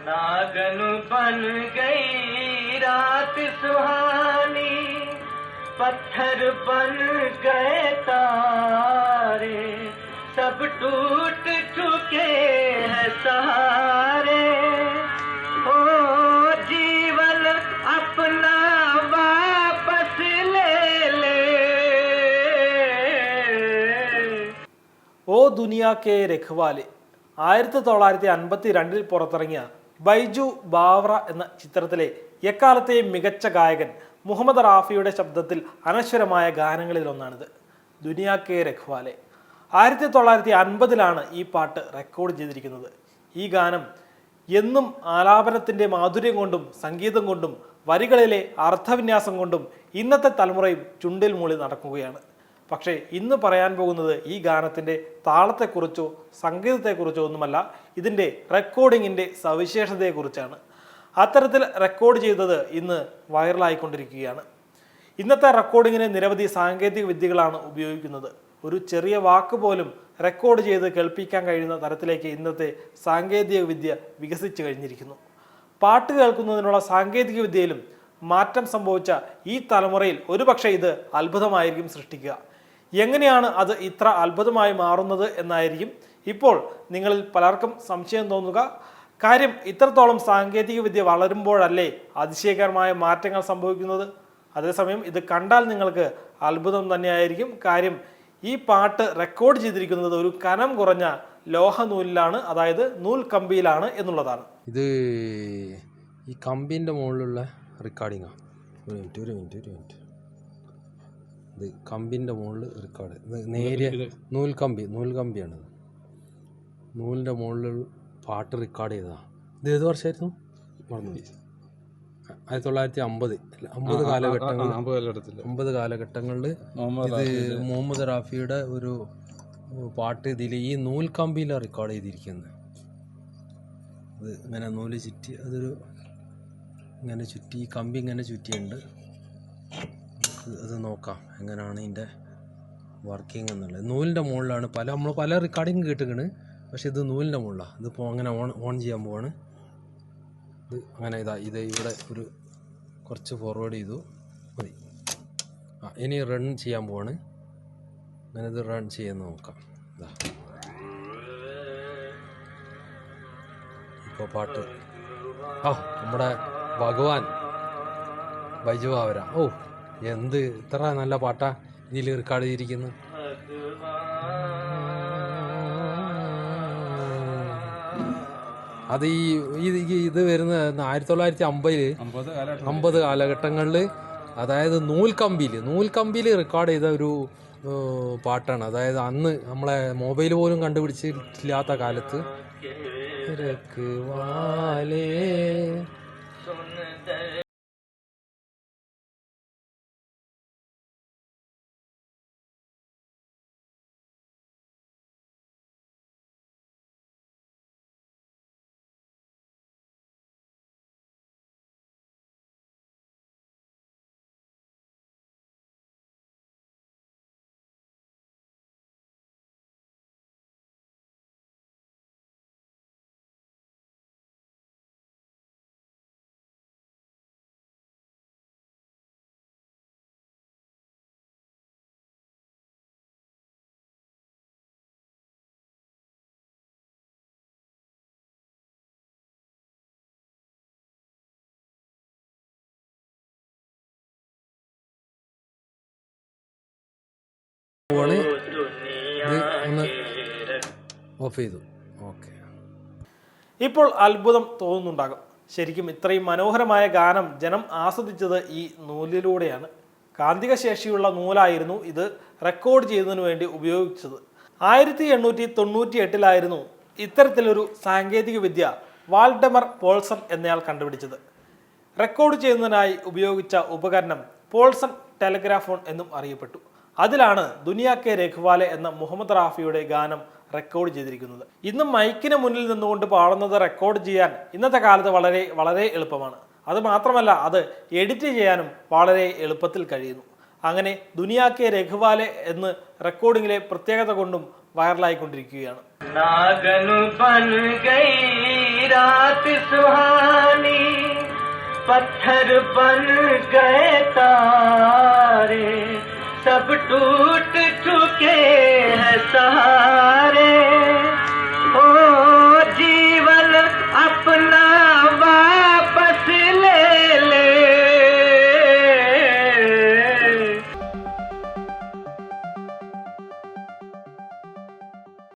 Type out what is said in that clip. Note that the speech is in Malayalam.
नागन बन गई रात सुहानी पत्थर बन गए तारे सब टूट चुके हैं सहारे ओ जीवन अपना वापस ले ले ഓ ദുനിയ കെ രഖ്വാലെ ആയിരത്തി തൊള്ളായിരത്തി അൻപത്തി രണ്ടിൽ പുറത്തിറങ്ങിയ ബൈജു ബാവ്ര എന്ന ചിത്രത്തിലെ എക്കാലത്തെയും മികച്ച ഗായകൻ മുഹമ്മദ് റാഫിയുടെ ശബ്ദത്തിൽ അനശ്വരമായ ഗാനങ്ങളിലൊന്നാണിത്. ദുനിയാ കെ രഖ്വാലെ. ആയിരത്തി തൊള്ളായിരത്തി അൻപതിലാണ് ഈ പാട്ട് റെക്കോർഡ് ചെയ്തിരിക്കുന്നത്. ഈ ഗാനം എന്നും ആലാപനത്തിന്റെ മാധുര്യം കൊണ്ടും സംഗീതം കൊണ്ടും വരികളിലെ അർത്ഥവിന്യാസം കൊണ്ടും ഇന്നത്തെ തലമുറയും ചുണ്ടിൽ മൂളി നടക്കുകയാണ്. പക്ഷേ ഇന്ന് പറയാൻ പോകുന്നത് ഈ ഗാനത്തിന്റെ താളത്തെക്കുറിച്ചോ സംഗീതത്തെക്കുറിച്ചോ ഒന്നുമല്ല ഇതിന്റെ റെക്കോർഡിങ്ങിന്റെ സവിശേഷതയെക്കുറിച്ചാണ്. അത്തരത്തിൽ റെക്കോർഡ് ചെയ്തത് ഇന്ന് വൈറലായിക്കൊണ്ടിരിക്കുകയാണ്. ഇന്നത്തെ റെക്കോർഡിങ്ങിന് നിരവധി സാങ്കേതിക വിദ്യകളാണ് ഉപയോഗിക്കുന്നത്. ഒരു ചെറിയ വാക്ക് പോലും റെക്കോർഡ് ചെയ്ത് കേൾപ്പിക്കാൻ കഴിയുന്ന തരത്തിലേക്ക് ഇന്നത്തെ സാങ്കേതിക വിദ്യ വികസിച്ചു കഴിഞ്ഞിരിക്കുന്നു. പാട്ട് കേൾക്കുന്നതിനുള്ള സാങ്കേതിക വിദ്യയിലും മാറ്റം സംഭവിച്ച ഈ തലമുറയിൽ ഒരുപക്ഷെ ഇത് അത്ഭുതമായിരിക്കും സൃഷ്ടിക്കുക. എങ്ങനെയാണ് അത് ഇത്ര അത്ഭുതമായി മാറുന്നത് എന്നായിരിക്കും ഇപ്പോൾ നിങ്ങളിൽ പലർക്കും സംശയം തോന്നുക. കാര്യം ഇത്രത്തോളം സാങ്കേതിക വിദ്യ വളരുമ്പോഴല്ലേ അതിശയകരമായ മാറ്റങ്ങൾ സംഭവിക്കുന്നത്? അതേസമയം ഇത് കണ്ടാൽ നിങ്ങൾക്ക് അത്ഭുതം തന്നെയായിരിക്കും. കാര്യം ഈ പാട്ട് റെക്കോർഡ് ചെയ്തിരിക്കുന്നത് ഒരു കനം കുറഞ്ഞ ലോഹനൂലിലാണ് അതായത് നൂൽ കമ്പിയിലാണ് എന്നുള്ളതാണ്. ഇത് ഈ കമ്പിന്റെ മുകളിലുള്ള റെക്കോർഡിങ്ങാണ് ഒരു മിനിറ്റ് ഒരു മിനിറ്റ് ഒരു മിനിറ്റ് ഇത് കമ്പിന്റെ മുകളിൽ റെക്കോർഡ് ഇത് നേരിയ നൂൽ കമ്പി നൂൽ കമ്പിയാണ് നൂലിന്റെ മുകളിൽ പാട്ട് റെക്കോർഡ് ചെയ്തതാണ് ഇത് ഏത് വർഷമായിരുന്നു മറന്നു പോയി. ആയിരത്തി തൊള്ളായിരത്തി അമ്പത് അമ്പത് കാലഘട്ടങ്ങൾ അമ്പത് കാലഘട്ടങ്ങളിൽ ഇത് മുഹമ്മദ് റാഫിയുടെ ഒരു പാട്ട് ഇതിൽ ഈ നൂൽ കമ്പിയിലാണ് റെക്കോർഡ് ചെയ്തിരിക്കുന്നത്. അത് ഇങ്ങനെ നൂൽ ചുറ്റി അതൊരു ഇങ്ങനെ ചുറ്റി ഈ കമ്പി ഇങ്ങനെ ചുറ്റിയുണ്ട് അത് നോക്കാം എങ്ങനെയാണ് ഇതിന്റെ വർക്കിംഗ് എന്നുള്ളത്. നൂലിന്റെ മുകളിലാണ് പല നമ്മൾ പല റെക്കോർഡിങ് കേട്ടിക്കണ് പക്ഷെ ഇത് നൂലിന്റെ മുകളിലാണ് ഇതിപ്പോൾ അങ്ങനെ ഓൺ ഓൺ ചെയ്യാൻ പോവാണ്. ഇത് അങ്ങനെ ഇതാ ഇത് ഇവിടെ ഒരു കുറച്ച് ഫോർവേഡ് ചെയ്തു. മതി. ആ ഇനി റൺ ചെയ്യാൻ പോവാണ്. അങ്ങനെ ഇത് റൺ ചെയ്യാൻ നോക്കാം. ഇതാ. ഇപ്പോൾ പാട്ട്. ആ നമ്മുടെ ഭഗവാൻ ബൈജു ഓ എന്ത്? ഇത്ര നല്ല പാട്ടാ. ഇതിൽ റെക്കോർഡ് ചെയ്തിരിക്കുന്നു? അത് ഈ ഇത് വരുന്ന ആയിരത്തി തൊള്ളായിരത്തി അമ്പതിൽ അമ്പത് കാലഘട്ടങ്ങളിൽ അതായത് നൂൽക്കമ്പിയിൽ നൂൽക്കമ്പിയിൽ റെക്കോർഡ് ചെയ്ത ഒരു പാട്ടാണ്. അതായത് അന്ന് നമ്മളെ മൊബൈൽ പോലും കണ്ടുപിടിച്ചിട്ടില്ലാത്ത കാലത്ത്. രഖ്വാലേ. പോവാണ് ഇത് ഒന്ന് ഓഫ് ചെയ്തു. ഓക്കെ. ഇപ്പോൾ അത്ഭുതം തോന്നുന്നുണ്ടാകും. ശരിക്കും ഇത്രയും മനോഹരമായ ഗാനം ജനം ആസ്വദിച്ചത് ഈ നൂലിലൂടെയാണ്. കാന്തിക ശേഷിയുള്ള നൂലായിരുന്നു ഇത് റെക്കോർഡ് ചെയ്യുന്നതിന് വേണ്ടി ഉപയോഗിച്ചത്. ആയിരത്തി എണ്ണൂറ്റി തൊണ്ണൂറ്റി എട്ടിലായിരുന്നു ഇത്തരത്തിലൊരു സാങ്കേതിക വിദ്യ വാൾഡമർ പോൾസൺ എന്നയാൾ കണ്ടുപിടിച്ചത്. റെക്കോർഡ് ചെയ്യുന്നതിനായി ഉപയോഗിച്ച ഉപകരണം പോൾസൺ ടെലഗ്രാഫോൺ എന്നും അറിയപ്പെട്ടു. അതിലാണ് ദുനിയാ കെ രഘുവാലെ എന്ന മുഹമ്മദ് റാഫിയുടെ ഗാനം റെക്കോർഡ് ചെയ്തിരിക്കുന്നത്. ഇന്ന് മൈക്കിന് മുന്നിൽ നിന്നുകൊണ്ട് പാടുന്നത് റെക്കോർഡ് ചെയ്യാൻ ഇന്നത്തെ കാലത്ത് വളരെ വളരെ എളുപ്പമാണ്. അത് മാത്രമല്ല അത് എഡിറ്റ് ചെയ്യാനും വളരെ എളുപ്പത്തിൽ കഴിയുന്നു. അങ്ങനെ ദുനിയാ കെ രഘുവാലെ എന്ന് റെക്കോർഡിങ്ങിലെ പ്രത്യേകത കൊണ്ടും വൈറലായിക്കൊണ്ടിരിക്കുകയാണ് പത്ഥർ പൻ टूट